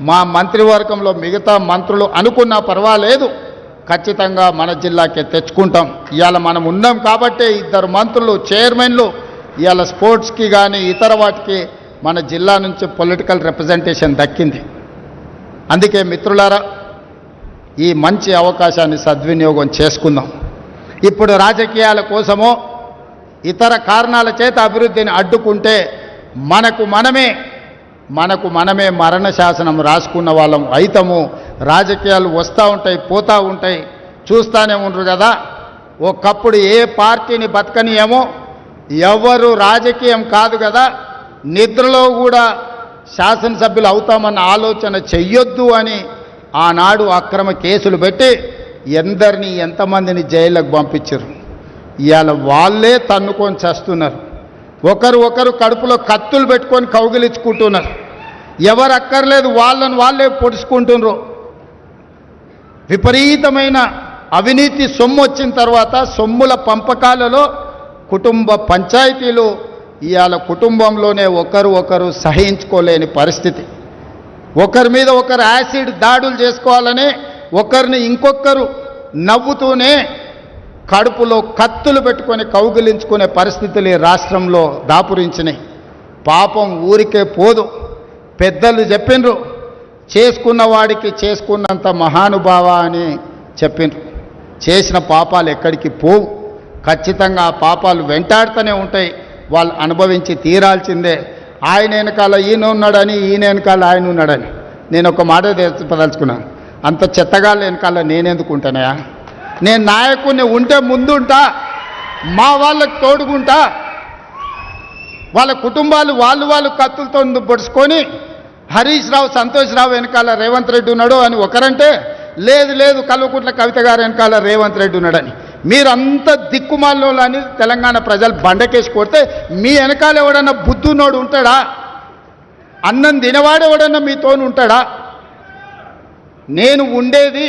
మా మంత్రివర్గంలో మిగతా మంత్రులు అనుకున్నా పర్వాలేదు. ఖచ్చితంగా మన జిల్లాకే తెచ్చుకుంటాం. ఇవాళ మనం ఉన్నాం కాబట్టే ఇద్దరు మంత్రులు చైర్మన్లు ఇవాళ స్పోర్ట్స్కి కానీ ఇతర వాటికి మన జిల్లా నుంచి పొలిటికల్ రిప్రజెంటేషన్ దక్కింది. అందుకే మిత్రులారా ఈ మంచి అవకాశాన్ని సద్వినియోగం చేసుకుందాం. ఇప్పుడు రాజకీయాల కోసమో ఇతర కారణాల చేత అభివృద్ధిని అడ్డుకుంటే మనకు మనమే మనకు మనమే మరణ శాసనం రాసుకున్న వాళ్ళం అయితము. రాజకీయాలు వస్తూ ఉంటాయి పోతూ ఉంటాయి. చూస్తూనే ఉండరు కదా. ఒకప్పుడు ఏ పార్టీని బతకనియేమో ఎవరు రాజకీయం కాదు కదా. నిద్రలో కూడా శాసనసభ్యులు అవుతామన్న ఆలోచన చెయ్యొద్దు అని ఆనాడు అక్రమ కేసులు పెట్టి ఎందరిని ఎంతమందిని జైళ్ళకు పంపించారు ఇవాళ వాళ్ళే తన్నుకొని చేస్తున్నారు. ఒకరు ఒకరు కడుపులో కత్తులు పెట్టుకొని కౌగిలించుకుంటున్నారు. ఎవరు అక్కర్లేదు వాళ్ళని వాళ్ళే పొడుచుకుంటున్నారు. విపరీతమైన అవినీతి సొమ్ము వచ్చిన తర్వాత సొమ్ముల పంపకాలలో కుటుంబ పంచాయతీలు ఇవాళ కుటుంబంలోనే ఒకరు ఒకరు సహించుకోలేని పరిస్థితి. ఒకరి మీద ఒకరు యాసిడ్ దాడులు చేసుకోవాలని ఒకరిని ఇంకొకరు నవ్వుతూనే కడుపులో కత్తులు పెట్టుకొని కౌగిలించుకునే పరిస్థితులు ఈ రాష్ట్రంలో దాపురించినాయి. పాపం ఊరికే పోదు. పెద్దలు చెప్పిండ్రు చేసుకున్న వాడికి చేసుకున్నంత మహానుభావ అని చెప్పిండ్రు. చేసిన పాపాలు ఎక్కడికి పోవు. ఖచ్చితంగా ఆ పాపాలు వెంటాడుతూనే ఉంటాయి. వాళ్ళు అనుభవించి తీరాల్సిందే. ఆయన వెనకాల ఈయన ఉన్నాడని ఈయన వెనకాల ఆయన ఉన్నాడని. నేను ఒక మాట చెప్పదలుచుకున్నాను. అంత చెత్తగాళ్ళ వెనకాల నేనెందుకు ఉంటానయా నేను నాయకుడిని ఉంటే ముందుంటా మా వాళ్ళకి తోడుకుంటా వాళ్ళ కుటుంబాలు వాళ్ళు వాళ్ళు కత్తులతో పొడుచుకొని హరీష్ రావు సంతోష్ రావు వెనకాల రేవంత్ రెడ్డి ఉన్నాడు అని ఒకరంటే లేదు లేదు కల్వకుంట్ల కవిత గారు వెనకాల రేవంత్ రెడ్డి ఉన్నాడని. మీరంత దిక్కుమాల్లో అని తెలంగాణ ప్రజలు బండకేసి కొడితే మీ వెనకాల ఎవడన్నా బుద్ధునోడు ఉంటాడా? అన్నం తినవాడు ఎవడన్నా మీతోని ఉంటాడా? నేను ఉండేది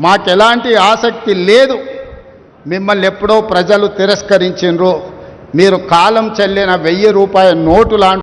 మాకు ఎలాంటి ఆసక్తి లేదు. మిమ్మల్ని ఎప్పుడో ప్రజలు తిరస్కరించిండ్రు మీరు కాలం చెల్లిన వెయ్యి రూపాయల నోటు లాంటి